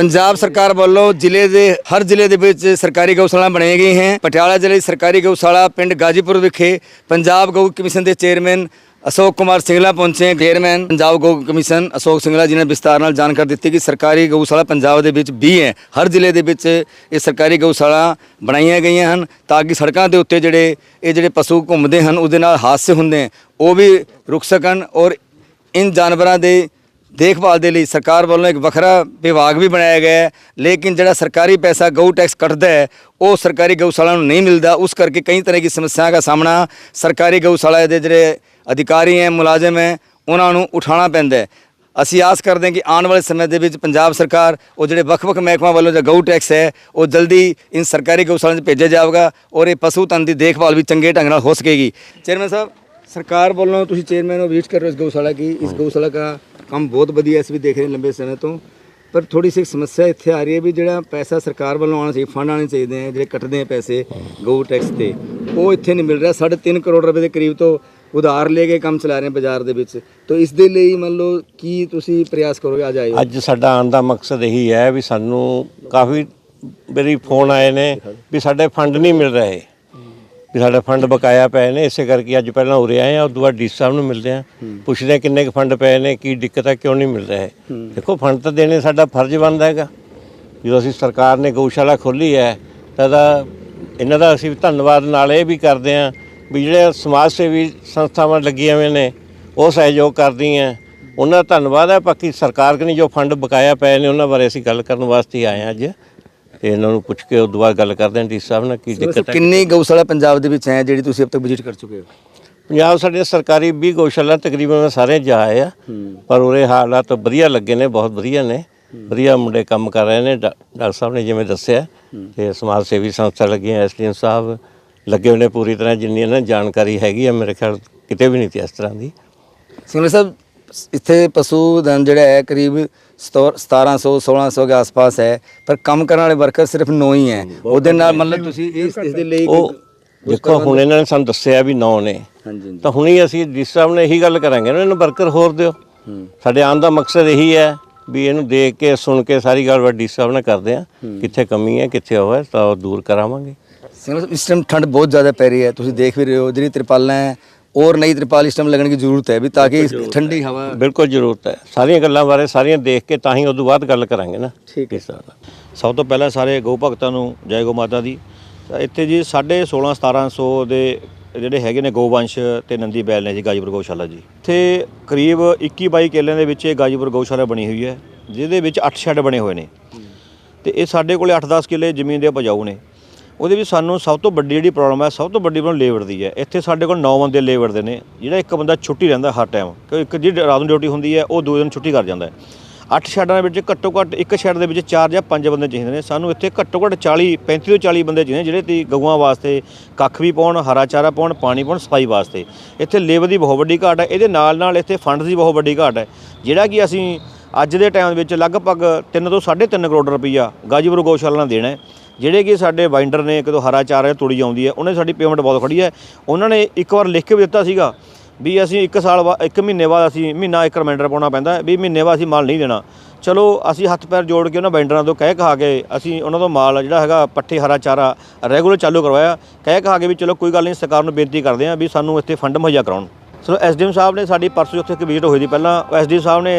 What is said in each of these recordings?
ਪੰਜਾਬ ਸਰਕਾਰ ਵੱਲੋਂ ਜ਼ਿਲ੍ਹੇ ਦੇ, ਹਰ ਜ਼ਿਲ੍ਹੇ ਦੇ ਵਿੱਚ ਸਰਕਾਰੀ ਗਊਸ਼ਾਲਾ ਬਣਾਈ ਗਈ ਹੈ। ਪਟਿਆਲਾ ਜ਼ਿਲ੍ਹੇ ਦੀ ਸਰਕਾਰੀ ਗਊਸ਼ਾਲਾ ਪਿੰਡ ਗਾਜੀਪੁਰ ਵਿਖੇ ਪੰਜਾਬ ਗਊ ਕਮਿਸ਼ਨ ਦੇ ਚੇਅਰਮੈਨ ਅਸ਼ੋਕ ਕੁਮਾਰ ਸਿੰਗਲਾ ਪਹੁੰਚੇ ਚੇਅਰਮੈਨ, ਪੰਜਾਬ ਗਊ ਕਮਿਸ਼ਨ ਅਸ਼ੋਕ ਸਿੰਗਲਾ ਜੀ ਨੇ ਵਿਸਤਾਰ ਨਾਲ ਜਾਣਕਾਰੀ ਦਿੱਤੀ ਕਿ ਸਰਕਾਰੀ ਗਊਸ਼ਾਲਾ ਪੰਜਾਬ ਦੇ ਵਿੱਚ 20 ਹੈ। ਹਰ ਜ਼ਿਲ੍ਹੇ ਦੇ ਵਿੱਚ ਇਹ ਸਰਕਾਰੀ ਗਊਸ਼ਾਲਾ ਬਣਾਈਆਂ ਗਈਆਂ ਹਨ ਤਾਂ ਕਿ ਸੜਕਾਂ ਦੇ ਉੱਤੇ ਜਿਹੜੇ, ਇਹ ਜਿਹੜੇ ਪਸ਼ੂ ਘੁੰਮਦੇ ਹਨ, ਉਹਦੇ ਨਾਲ ਹਾਦਸੇ ਹੁੰਦੇ ਉਹ ਵੀ ਰੁਕ ਸਕਣ ਔਰ ਇਨ ਜਾਨਵਰਾਂ ਦੇ ਦੇਖਭਾਲ ਦੇ ਲਈ ਸਰਕਾਰ ਵੱਲੋਂ ਇੱਕ ਵੱਖਰਾ ਵਿਭਾਗ ਵੀ ਬਣਾਇਆ ਗਿਆ ਹੈ, ਲੇਕਿਨ ਜਿਹੜਾ ਸਰਕਾਰੀ ਪੈਸਾ ਗਊ ਟੈਕਸ ਕੱਟਦਾ ਹੈ, ਉਹ ਸਰਕਾਰੀ ਗਊਸ਼ਾਲਾ ਨੂੰ ਨਹੀਂ ਮਿਲਦਾ। ਉਸ ਕਰਕੇ ਕਈ ਤਰ੍ਹਾਂ ਦੀ ਸਮੱਸਿਆਵਾਂ ਦਾ ਸਾਹਮਣਾ ਸਰਕਾਰੀ ਗਊਸ਼ਾਲਾ ਦੇ ਜਿਹੜੇ ਅਧਿਕਾਰੀ ਹੈ, ਮੁਲਾਜ਼ਮ ਹੈ, ਉਹਨਾਂ ਨੂੰ ਉਠਾਉਣਾ ਪੈਂਦਾ ਹੈ। ਅਸੀਂ ਆਸ ਕਰਦੇ ਹਾਂ ਕਿ ਆਉਣ ਵਾਲੇ ਸਮੇਂ ਦੇ ਵਿੱਚ ਪੰਜਾਬ ਸਰਕਾਰ, ਉਹ ਜਿਹੜੇ ਵੱਖ-ਵੱਖ ਮਹਿਕਮਾ ਵੱਲੋਂ ਜੋ ਗਊ ਟੈਕਸ ਹੈ, ਉਹ ਜਲਦੀ ਇਨ ਸਰਕਾਰੀ ਗਊਸ਼ਾਲਾ 'ਚ ਭੇਜਿਆ ਜਾਵੇਗਾ ਔਰ ਇਹ ਪਸ਼ੂ ਧਨ ਦੀ ਦੇਖਭਾਲ ਵੀ ਚੰਗੇ ਢੰਗ ਨਾਲ ਹੋ ਸਕੇਗੀ। ਚੇਅਰਮੈਨ ਸਾਹਿਬ ਸਰਕਾਰ ਵੱਲੋਂ ਤੁਸੀਂ ਚੇਅਰਮੈਨ ਹੋ ਵਿਜ਼ਿਟ ਕਰ ਰਹੇ ਹੋ ਇਸ ਗਊਸ਼ਾਲਾ की इस गौशाला का ਕੰਮ ਬਹੁਤ ਵਧੀਆ ਅਸੀਂ ਵੀ ਦੇਖ ਰਹੇ ਹਾਂ ਲੰਬੇ ਸਮੇਂ ਤੋਂ ਪਰ ਥੋੜੀ ਸੀ ਸਮੱਸਿਆ ਇੱਥੇ ਆ ਰਹੀ ਹੈ ਵੀ ਜਿਹੜਾ ਪੈਸਾ ਸਰਕਾਰ ਵੱਲੋਂ ਆਉਣਾ ਸੀ ਫੰਡ ਆਉਣੇ ਚਾਹੀਦੇ ਆ ਜਿਹੜੇ ਕੱਟਦੇ ਆ ਪੈਸੇ ਗਊ ਟੈਕਸ ਤੇ ਉਹ ਇੱਥੇ ਨਹੀਂ ਮਿਲ ਰਿਹਾ 3.5 ਕਰੋੜ ਰੁਪਏ ਦੇ ਕਰੀਬ ਤੋਂ ਉਧਾਰ ਲੈ ਕੇ ਕੰਮ ਚਲਾ ਰਹੇ ਆ ਬਾਜ਼ਾਰ ਦੇ ਵਿੱਚ ਤਾਂ ਇਸ ਦੇ ਲਈ ਮੰਨ ਲਓ ਕੀ ਤੁਸੀਂ ਪ੍ਰਯਾਸ ਕਰੋਗੇ ਅੱਜ ਆਏ ਹੋ ਅੱਜ ਸਾਡਾ ਆਉਣ ਦਾ ਮਕਸਦ ਇਹੀ ਹੈ ਵੀ ਸਾਨੂੰ ਕਾਫੀ ਮੇਰੀ ਫੋਨ ਆਏ ਨੇ ਵੀ ਸਾਡੇ ਫੰਡ ਨਹੀਂ ਮਿਲ ਰਹੇ ਵੀ ਸਾਡੇ ਫੰਡ ਬਕਾਇਆ ਪਏ ਨੇ ਇਸੇ ਕਰਕੇ ਅੱਜ ਪਹਿਲਾਂ ਉਰੇ ਆਏ ਆ ਉਦੋਂ ਬਾਅਦ ਡੀ ਸਾਹਿਬ ਨੂੰ ਮਿਲਦੇ ਆ। ਪੁੱਛਦੇ ਆ ਕਿੰਨੇ ਕੁ ਫੰਡ ਪਏ ਨੇ ਕੀ ਦਿੱਕਤ ਹੈ ਕਿਉਂ ਨਹੀਂ ਮਿਲ ਰਹੇ ਦੇਖੋ ਫੰਡ ਤਾਂ ਦੇਣੇ ਸਾਡਾ ਫਰਜ਼ ਬਣਦਾ ਹੈਗਾ। ਜਦੋਂ ਅਸੀਂ ਸਰਕਾਰ ਨੇ ਗਊਸ਼ਾਲਾ ਖੋਲੀ ਹੈ ਤਾਂ ਇਹਨਾਂ ਦਾ ਅਸੀਂ ਧੰਨਵਾਦ ਨਾਲ ਇਹ ਵੀ ਕਰਦੇ ਆ ਵੀ ਜਿਹੜੇ ਸਮਾਜ ਸੇਵੀ ਸੰਸਥਾਵਾਂ ਲੱਗੀਆਂ ਹੋਈਆਂ ਨੇ ਉਹ ਸਹਿਯੋਗ ਕਰਦੀਆਂ ਉਹਨਾਂ ਦਾ ਧੰਨਵਾਦ ਹੈ ਬਾਕੀ ਸਰਕਾਰ ਕਨੀ ਜੋ ਫੰਡ ਬਕਾਇਆ ਪਏ ਨੇ ਉਹਨਾਂ ਬਾਰੇ ਅਸੀਂ ਗੱਲ ਕਰਨ ਵਾਸਤੇ ਹੀ ਆਏ ਹਾਂ ਅੱਜ। ਤੇ ਇਹਨਾਂ ਨੂੰ ਪੁੱਛ ਕੇ ਉਦੋਂ ਬਾਅਦ ਗੱਲ ਕਰਦੇ ਹਾਂ ਡੀ ਸਾਹਿਬ ਨਾਲ ਕੀ ਦਿੱਕਤ ਹੈ ਕਿੰਨੀ ਗਊਸ਼ਾਲਾ ਪੰਜਾਬ ਦੇ ਵਿੱਚ ਹੈ ਜਿਹੜੀ ਤੁਸੀਂ ਅਬ ਤੱਕ ਵਿਜ਼ਿਟ ਕਰ ਚੁੱਕੇ ਹੋ? ਪੰਜਾਬ ਸਾਡੇ ਸਰਕਾਰੀ 20 ਗਊਸ਼ਾਲਾ ਤਕਰੀਬਨ ਸਾਰੇ ਜਾ ਆਏ ਆ ਪਰ ਉਰੇ ਹਾਲਾਤ ਵਧੀਆ ਲੱਗੇ ਨੇ ਬਹੁਤ ਵਧੀਆ ਨੇ। ਵਧੀਆ ਮੁੰਡੇ ਕੰਮ ਕਰ ਰਹੇ ਨੇ ਡਾਕਟਰ ਸਾਹਿਬ ਨੇ ਜਿਵੇਂ ਦੱਸਿਆ ਤੇ ਸਮਾਜ ਸੇਵੀ ਸੰਸਥਾ ਲੱਗੀਆਂ ਐਸਡੀਐਮ ਸਾਹਿਬ ਲੱਗੇ ਹੋਏ ਨੇ ਪੂਰੀ ਤਰ੍ਹਾਂ ਜਿੰਨੀ ਇਹਨਾਂ ਜਾਣਕਾਰੀ ਹੈਗੀ ਆ ਮੇਰੇ ਖਿਆਲ ਕਿਤੇ ਵੀ ਨਹੀਂ ਤੀ ਇਸ ਤਰ੍ਹਾਂ ਦੀ। ਸਿੰਗਲਾ ਸਾਹਿਬ ਇੱਥੇ ਪਸ਼ੂ ਧਨ ਜਿਹੜਾ ਹੈ ਕਰੀਬ 1700 1600 ਦੇ ਆਸ-ਪਾਸ ਹੈ ਪਰ ਕੰਮ ਕਰਨ ਵਾਲੇ ਵਰਕਰ ਸਿਰਫ 9 ਹੀ ਹੈ। ਉਹਦੇ ਨਾਲ ਮਤਲਬ ਤੁਸੀਂ ਇਸ ਇਸ ਦੇ ਲਈ ਉਹ ਦੇਖੋ ਹੁਣ ਇਹਨਾਂ ਨੇ ਸਾਨੂੰ ਦੱਸਿਆ ਵੀ ਨੌ ਨੇ। ਹਾਂਜੀ ਤਾਂ ਹੁਣੀ ਅਸੀਂ ਸਾਹਿਬ ਨੇ ਇਹੀ ਗੱਲ ਕਰਾਂਗੇ ਨਾ ਇਹਨੂੰ ਵਰਕਰ ਹੋਰ ਦਿਓ। ਸਾਡੇ ਆਉਣ ਦਾ ਮਕਸਦ ਇਹੀ ਹੈ ਵੀ ਇਹਨੂੰ ਦੇਖ ਕੇ ਸੁਣ ਕੇ ਸਾਰੀ ਗੱਲ ਵੱਡੀ ਸਾਹਿਬ ਨਾਲ ਕਰਦੇ ਆ ਕਿੱਥੇ ਕਮੀ ਹੈ ਕਿੱਥੇ ਉਹ ਹੈ ਤਾਂ ਉਹ ਦੂਰ ਕਰਾਵਾਂਗੇ। ਇਸ ਟਾਈਮ ਠੰਡ ਬਹੁਤ ਜ਼ਿਆਦਾ ਪੈ ਰਹੀ ਹੈ। ਤੁਸੀਂ ਦੇਖ ਵੀ ਰਹੇ ਹੋ ਜਿਹੜੀ ਤਿਰਪਾਲਾਂ ਔਰ ਨਈ ਤਿਰਪਾਲ ਇਸ ਟਾਈਮ ਲੱਗਣ ਦੀ ਜ਼ਰੂਰਤ ਹੈ ਵੀ ਤਾਂ ਕਿ ਠੰਡੀ ਹਵਾ ਬਿਲਕੁਲ ਜ਼ਰੂਰਤ ਹੈ। ਸਾਰੀਆਂ ਗੱਲਾਂ ਬਾਰੇ ਸਾਰੀਆਂ ਦੇਖ ਕੇ ਤਾਂ ਹੀ ਉਦੋਂ ਬਾਅਦ ਗੱਲ ਕਰਾਂਗੇ ਨਾ। ਠੀਕ ਹੈ। ਦਾ। ਸਭ ਤੋਂ ਪਹਿਲਾਂ ਸਾਰੇ ਗਊ ਭਗਤਾਂ ਨੂੰ ਜੈ ਗਊ ਮਾਤਾ ਦੀ। ਤਾਂ ਇੱਥੇ ਜੀ 16.5 1700 ਦੇ ਜਿਹੜੇ ਹੈਗੇ ਨੇ ਗੋਵੰਸ਼ ਤੇ ਨੰਦੀ ਬੈਲ ਨੇ ਜੀ ਗਾਜੀਪੁਰ ਗਊਸ਼ਾਲਾ ਜੀ। ਇੱਥੇ ਕਰੀਬ 21 22 ਕਿੱਲਿਆਂ ਦੇ ਵਿੱਚ ਇਹ ਗਾਜੀਪੁਰ ਗਊਸ਼ਾਲਾ ਬਣੀ ਹੋਈ ਹੈ ਜਿਹਦੇ ਵਿੱਚ 8 ਸ਼ੈੱਡ ਬਣੇ ਹੋਏ ਨੇ। ਤੇ ਇਹ ਸਾਡੇ ਕੋਲੇ 8-10 ਕਿੱਲੇ ਜ਼ਮੀਨ ਦੇ ਉਪਜਾਊ ਨੇ। ਉਹਦੇ ਵਿੱਚ ਸਾਨੂੰ ਸਭ ਤੋਂ ਵੱਡੀ ਜਿਹੜੀ ਪ੍ਰੋਬਲਮ ਹੈ, ਸਭ ਤੋਂ ਵੱਡੀ ਪ੍ਰੋਬਲਮ ਲੇਬਰ ਦੀ ਹੈ। ਇੱਥੇ ਸਾਡੇ ਕੋਲ 9 ਬੰਦੇ ਲੇਬਰ ਦੇ ਨੇ। ਜਿਹੜਾ ਇੱਕ ਬੰਦਾ ਛੁੱਟੀ ਰਹਿੰਦਾ ਹਰ ਟਾਈਮ ਕਿਉਂਕਿ ਇੱਕ ਜਿਹੜੀ ਰਾਤ ਨੂੰ ਡਿਊਟੀ ਹੁੰਦੀ ਹੈ, ਉਹ ਦੋ ਦਿਨ ਛੁੱਟੀ ਕਰ ਜਾਂਦਾ ਹੈ। ਅੱਠ ਸ਼ੈੱਡਾਂ ਦੇ ਵਿੱਚ ਘੱਟੋ ਘੱਟ ਇੱਕ ਸ਼ੈੱਡ ਦੇ ਵਿੱਚ ਚਾਰ ਜਾਂ ਪੰਜ ਬੰਦੇ ਚਾਹੀਦੇ ਨੇ। ਸਾਨੂੰ ਇੱਥੇ ਘੱਟੋ ਘੱਟ 40 35 ਤੋਂ 40 ਬੰਦੇ ਚਾਹੀਦੇ ਜਿਹੜੇ ਤੀ ਗਊਆਂ ਵਾਸਤੇ ਕੱਖ ਵੀ ਪਾਉਣ, ਹਰਾ ਚਾਰਾ ਪਾਉਣ, ਪਾਣੀ ਪਾਉਣ, ਸਫ਼ਾਈ ਵਾਸਤੇ। ਇੱਥੇ ਲੇਬਰ ਦੀ ਬਹੁਤ ਵੱਡੀ ਘਾਟ ਹੈ। ਇਹਦੇ ਨਾਲ ਨਾਲ ਇੱਥੇ ਫੰਡ ਦੀ ਬਹੁਤ ਵੱਡੀ ਘਾਟ ਹੈ। ਜਿਹੜਾ ਕਿ ਅਸੀਂ ਅੱਜ ਦੇ ਟਾਈਮ ਵਿੱਚ ਲਗਭਗ 3 ਤੋਂ 3.5 ਕਰੋੜ ਰੁਪਈਆ ਗਾਜੀਪੁਰ ਗਊਸ਼ਾਲਾ ਨੂੰ ਦੇਣਾ ਹੈ। ਜਿਹੜੇ ਕਿ ਸਾਡੇ ਬਾਈਂਡਰ ਨੇ ਕਦੋਂ ਹਰਾ ਚਾਰਾ ਤੁੜੀ ਆਉਂਦੀ ਹੈ, ਉਹਨੇ ਸਾਡੀ ਪੇਮੈਂਟ ਬਹੁਤ ਖੜੀ ਹੈ। ਉਹਨਾਂ ਨੇ ਇੱਕ ਵਾਰ ਲਿਖ ਕੇ ਵੀ ਦਿੱਤਾ ਸੀਗਾ ਵੀ ਅਸੀਂ ਇੱਕ ਸਾਲ ਬਾਅਦ, ਇੱਕ ਮਹੀਨੇ ਬਾਅਦ ਅਸੀਂ ਮਹੀਨਾ ਇੱਕ ਰਿਮਾਈਂਡਰ ਪਾਉਣਾ ਪੈਂਦਾ ਵੀ ਮਹੀਨੇ ਬਾਅਦ ਅਸੀਂ ਮਾਲ ਨਹੀਂ ਦੇਣਾ। ਚਲੋ, ਅਸੀਂ ਹੱਥ ਪੈਰ ਜੋੜ ਕੇ ਉਹਨਾਂ ਬਾਈਂਡਰਾਂ ਤੋਂ ਕਹਿ ਕਹਾ ਕੇ ਅਸੀਂ ਉਹਨਾਂ ਤੋਂ ਮਾਲ ਜਿਹੜਾ ਹੈਗਾ ਪੱਠੇ, ਹਰਾ ਚਾਰਾ ਰੈਗੂਲਰ ਚਾਲੂ ਕਰਵਾਇਆ। ਕਹਿ ਕਹਾ ਕੇ ਵੀ ਚਲੋ ਕੋਈ ਗੱਲ ਨਹੀਂ, ਸਰਕਾਰ ਨੂੰ ਬੇਨਤੀ ਕਰਦੇ ਹਾਂ ਵੀ ਸਾਨੂੰ ਇੱਥੇ ਫੰਡ ਮੁਹੱਈਆ ਕਰਾਉਣ। ਸੋ ਐਸਡੀਐਮ ਸਾਹਿਬ ਨੇ ਸਾਡੀ ਪਰਸੋਂ ਉੱਥੇ ਇੱਕ ਵਿਜ਼ਿਟ ਹੋਈ ਦੀ ਪਹਿਲਾਂ ਐਸਡੀਐਮ ਸਾਹਿਬ ਨੇ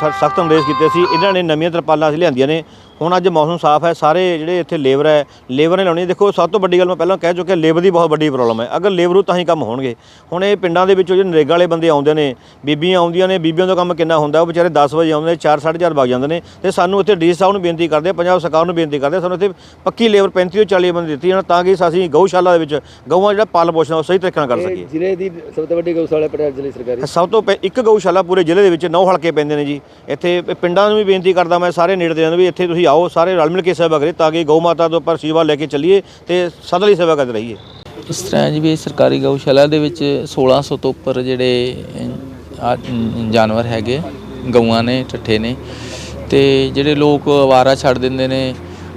ਸਖਤ ਨਿਰਦੇਸ਼ ਕੀਤੇ ਸੀ। ਇਹਨਾਂ ਨੇ ਨਵੀਆਂ ਤਰਪਾਲਾਂ ਅਸੀਂ ਲਿਆਂਦੀਆਂ ਨੇ। ਹੁਣ ਅੱਜ ਮੌਸਮ ਸਾਫ਼ ਹੈ। ਸਾਰੇ ਜਿਹੜੇ ਇੱਥੇ ਲੇਬਰ ਹੈ, ਲੇਬਰ ਨੇ ਲਾਉਣੀ ਦੇਖੋ, ਸਭ ਤੋਂ ਵੱਡੀ ਗੱਲ ਮੈਂ ਪਹਿਲਾਂ ਕਹਿ ਚੁੱਕਿਆ, ਲੇਬਰ ਦੀ ਬਹੁਤ ਵੱਡੀ ਪ੍ਰੋਬਲਮ ਹੈ। ਅਗਰ ਲੇਬਰੂ ਤਾਂ ਹੀ ਕੰਮ ਹੋਣਗੇ। ਹੁਣ ਇਹ ਪਿੰਡਾਂ ਦੇ ਵਿੱਚੋਂ ਜਿਹੜੇ ਨਰੇਗਾ ਵਾਲੇ ਬੰਦੇ ਆਉਂਦੇ ਨੇ, ਬੀਬੀਆਂ ਆਉਂਦੀਆਂ ਨੇ, ਬੀਬੀਆਂ ਦਾ ਕੰਮ ਕਿੰਨਾ ਹੁੰਦਾ, ਉਹ ਵਿਚਾਰੇ 10 ਵਜੇ ਆਉਂਦੇ ਨੇ 4 4:30 ਵਜ ਜਾਂਦੇ ਨੇ। ਤੇ ਸਾਨੂੰ ਇੱਥੇ ਡੀ ਸਾਹਿਬ ਨੂੰ ਬੇਨਤੀ ਕਰਦੇ, ਪੰਜਾਬ ਸਰਕਾਰ ਨੂੰ ਬੇਨਤੀ ਕਰਦੇ ਆ ਸਾਨੂੰ ਇੱਥੇ ਪੱਕੀ ਲੇਬਰ 35 ਤੋਂ 40 ਬੰਦੇ ਦਿੱਤੀ ਜਾਣ, ਤਾਂ ਕਿ ਅਸੀਂ ਗਊਸ਼ਾਲਾ ਦੇ ਵਿੱਚ ਗਊਆਂ ਜਿਹੜਾ ਪਾਲ ਪੋਸ਼ਣ ਉਹ ਸਹੀ ਤਰੀਕੇ ਨਾਲ ਕਰ ਸਕੀਏ। ਜ਼ਿਲ੍ਹੇ ਦੀ ਸਭ ਤੋਂ ਵੱਡੀ ਗਊਸ਼ਾਲਾ ਪਟਿਆਲਾ ਜ਼ਿਲ੍ਹੇ ਸਰਕਾਰੀ? ਸਭ ਤੋਂ ਪਹਿ- ਇੱਕ ਗਊਸ਼ਾਲਾ ਪੂਰੇ ਜ਼ਿਲ੍ਹੇ ਦੇ ਵਿੱਚ ਨੌ ਹਲਕੇ ਪੈਂਦੇ ਨੇ ਜੀ। ਇੱਥੇ ਪਿੰਡਾਂ ਨੂੰ ਵੀ ਬੇਨਤੀ ਕਰਦਾ ਮੈਂ ਸਾਰੇ ਨੇੜੇ ਦੇ ਨੂੰ ਵੀ ਇੱਥੇ ਤੁਸੀਂ ਆਓ ਸਾਰੇ ਰਲ ਮਿਲ ਕੇ ਸੇਵਾ ਕਰੀਏ ਤਾਂ ਕਿ ਗਊ ਮਾਤਾ ਦੇ ਉੱਪਰ ਸੇਵਾ ਲੈ ਕੇ ਚੱਲੀਏ ਤੇ ਸਦਾ ਲਈ ਸੇਵਾ ਕਰਦੇ ਰਹੀਏ। ਇਸ ਤਰ੍ਹਾਂ ਜੀ ਵੀ ਸਰਕਾਰੀ ਗਊਸ਼ਾਲਾ ਦੇ ਵਿੱਚ 1600 ਤੋਂ ਉੱਪਰ ਜਿਹੜੇ ਅਹ, ਆ, ਅਮ, ਜਾਨਵਰ ਹੈਗੇ ਗਊਆਂ ਨੇ ਠੱਠੇ ਨੇ। ਤੇ ਜਿਹੜੇ ਲੋਕ ਅਵਾਰਾ ਛੱਡ ਦਿੰਦੇ ਨੇ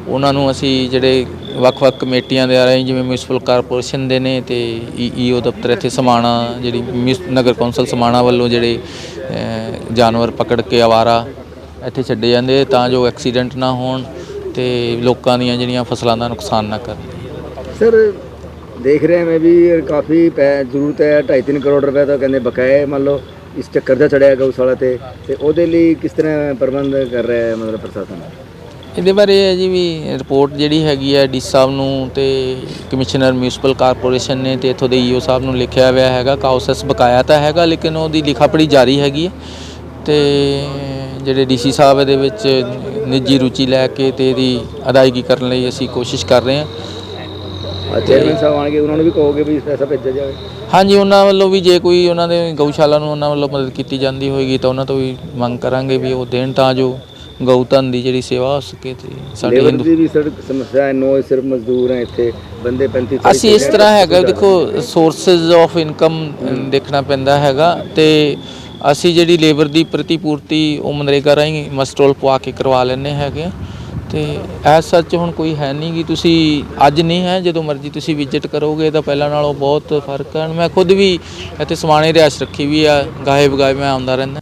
ਉਹਨਾਂ ਨੂੰ ਅਸੀਂ ਜਿਹੜੇ ਵੱਖ-ਵੱਖ ਕਮੇਟੀਆਂ ਦੇ ਆ ਰਹੇ ਜਿਵੇਂ ਮਿਊਨਿਸਪਲ ਕਾਰਪੋਰੇਸ਼ਨ ਦੇ ਨੇ ਤੇ e- ਈਓ ਦਫ਼ਤਰ ਇੱਥੇ ਸਮਾਣਾ, ਜਿਹੜੀ ਮਿਊਨਿਸ- ਨਗਰ ਕੌਂਸਲ ਸਮਾਣਾ ਵੱਲੋਂ ਜਿਹੜੇ ਜਾਨਵਰ ਪਕੜ ਕੇ ਅਵਾਰਾ ਇੱਥੇ ਛੱਡੇ ਜਾਂਦੇ, ਤਾਂ ਜੋ ਐਕਸੀਡੈਂਟ ਨਾ ਹੋਣ ਤੇ ਲੋਕਾਂ ਦੀਆਂ ਜਿਹੜੀਆਂ ਫਸਲਾਂ ਦਾ ਨੁਕਸਾਨ ਨਾ ਕਰਨ। ਸਰ, ਦੇਖ ਰਹੇ ਮੈਂ ਵੀ ਕਾਫੀ ਪੈ ਜ਼ਰੂਰਤ ਹੈ 2.5 ਕਰੋੜ ਰੁਪਏ ਤਾਂ ਕਹਿੰਦੇ ਬਕਾਇਆ ਮੰਨ ਲਓ, ਇਸ ਚ ਕਰਜ਼ਾ ਚੜਿਆ ਗਊਸ਼ਾਲਾ ਤੇ ਤੇ ਉਹਦੇ ਲਈ ਕਿਸ ਤਰ੍ਹਾਂ ਪ੍ਰਬੰਧ ਕਰ ਰਿਹਾ ਹੈ, ਮਤਲਬ ਪ੍ਰਸ਼ਾਸਨ? ਇਹਦੇ ਬਾਰੇ ਹੈ ਜੀ ਵੀ ਰਿਪੋਰਟ ਜਿਹੜੀ ਹੈਗੀ ਹੈ ਡੀ ਸਾਹਿਬ ਨੂੰ ਤੇ ਕਮਿਸ਼ਨਰ ਮਿਊਨਿਸਪਲ ਕਾਰਪੋਰੇਸ਼ਨ ਨੇ ਤੇ ਇੱਥੋਂ ਦੇ ਈਓ ਸਾਹਿਬ ਨੂੰ ਲਿਖਿਆ ਹੋਇਆ ਹੈਗਾ ਕਾਉਸਸ ਬਕਾਇਆ ਤਾਂ ਹੈਗਾ ਲੇਕਿਨ ਉਹਦੀ ਲਿਖਾਪੜੀ ਜਾਰੀ ਹੈਗੀ ਹੈ। ਤੇ ਜਿਹੜੇ ਡੀਸੀ ਸਾਹਿਬ ਇਹਦੇ ਵਿੱਚ ਨਿੱਜੀ ਰੁਚੀ ਲੈ ਕੇ ਤੇ ਇਹਦੀ ਅਦਾਇਗੀ ਕਰਨ ਲਈ ਅਸੀਂ ਕੋਸ਼ਿਸ਼ ਕਰ ਰਹੇ ਹਾਂ। ਚੇਅਰਮੈਨ ਸਾਹਿਬ ਆਣਗੇ ਉਹਨਾਂ ਨੂੰ ਵੀ ਕਹੋਗੇ ਵੀ ਪੈਸਾ ਭੇਜਿਆ ਜਾਵੇ। ਹਾਂਜੀ ਉਹਨਾਂ ਵੱਲੋਂ ਵੀ ਜੇ ਕੋਈ ਉਹਨਾਂ ਦੇ ਗਊਸ਼ਾਲਾ ਨੂੰ ਉਹਨਾਂ ਵੱਲੋਂ ਮਦਦ ਕੀਤੀ ਜਾਂਦੀ ਹੋਏਗੀ ਤਾਂ ਉਹਨਾਂ ਤੋਂ ਵੀ ਮੰਗ ਕਰਾਂਗੇ ਵੀ ਉਹ ਦੇਣ ਤਾਂ ਜੋ ਗਊ ਧਨ ਦੀ ਜਿਹੜੀ ਸੇਵਾ ਹੋ ਸਕੇ ਤੇ ਸਾਡੇ ਲੇਬਰ ਹਿੰਦੂ ਦੀ ਵੀ ਸਰ ਸਮੱਸਿਆ ਹੈ ਨੋ ਸਿਰਫ ਮਜ਼ਦੂਰ ਹੈ ਇੱਥੇ ਬੰਦੇ 35 40 ਅਸੀਂ ਇਸ ਤਰ੍ਹਾਂ ਹੈਗਾ ਦੇਖੋ ਸੋਰਸਸ ਆਫ ਇਨਕਮ ਦੇਖਣਾ ਪੈਂਦਾ ਹੈਗਾ ਤੇ ਅਸੀਂ ਜਿਹੜੀ ਲੇਬਰ ਦੀ ਪ੍ਰਤੀਪੂਰਤੀ ਉਹ ਮਨਰੇਗਾ ਰਾਹੀਂ ਮਸਟਰੋਲ ਪਵਾ ਕੇ ਕਰਵਾ ਲੈਂਦੇ ਹੈਗੇ ਆ। ਤੇ ਐਸ ਸੱਚ ਹੁਣ ਕੋਈ ਹੈ ਨਹੀਂ ਕਿ ਤੁਸੀਂ ਅੱਜ ਨਹੀਂ ਹੈ ਜਦੋਂ ਮਰਜ਼ੀ ਤੁਸੀਂ ਵਿਜ਼ਿਟ ਕਰੋਗੇ ਤਾਂ ਪਹਿਲਾਂ ਨਾਲੋਂ ਬਹੁਤ ਫ਼ਰਕ ਹੈ। ਮੈਂ ਖੁਦ ਵੀ ਇੱਥੇ ਸਮਾਣੇ ਰਿਹਾਇਸ਼ ਰੱਖੀ ਵੀ ਆ ਗਾਹੇ ਬਗਾਏ ਮੈਂ ਆਉਂਦਾ ਰਹਿੰਦਾ।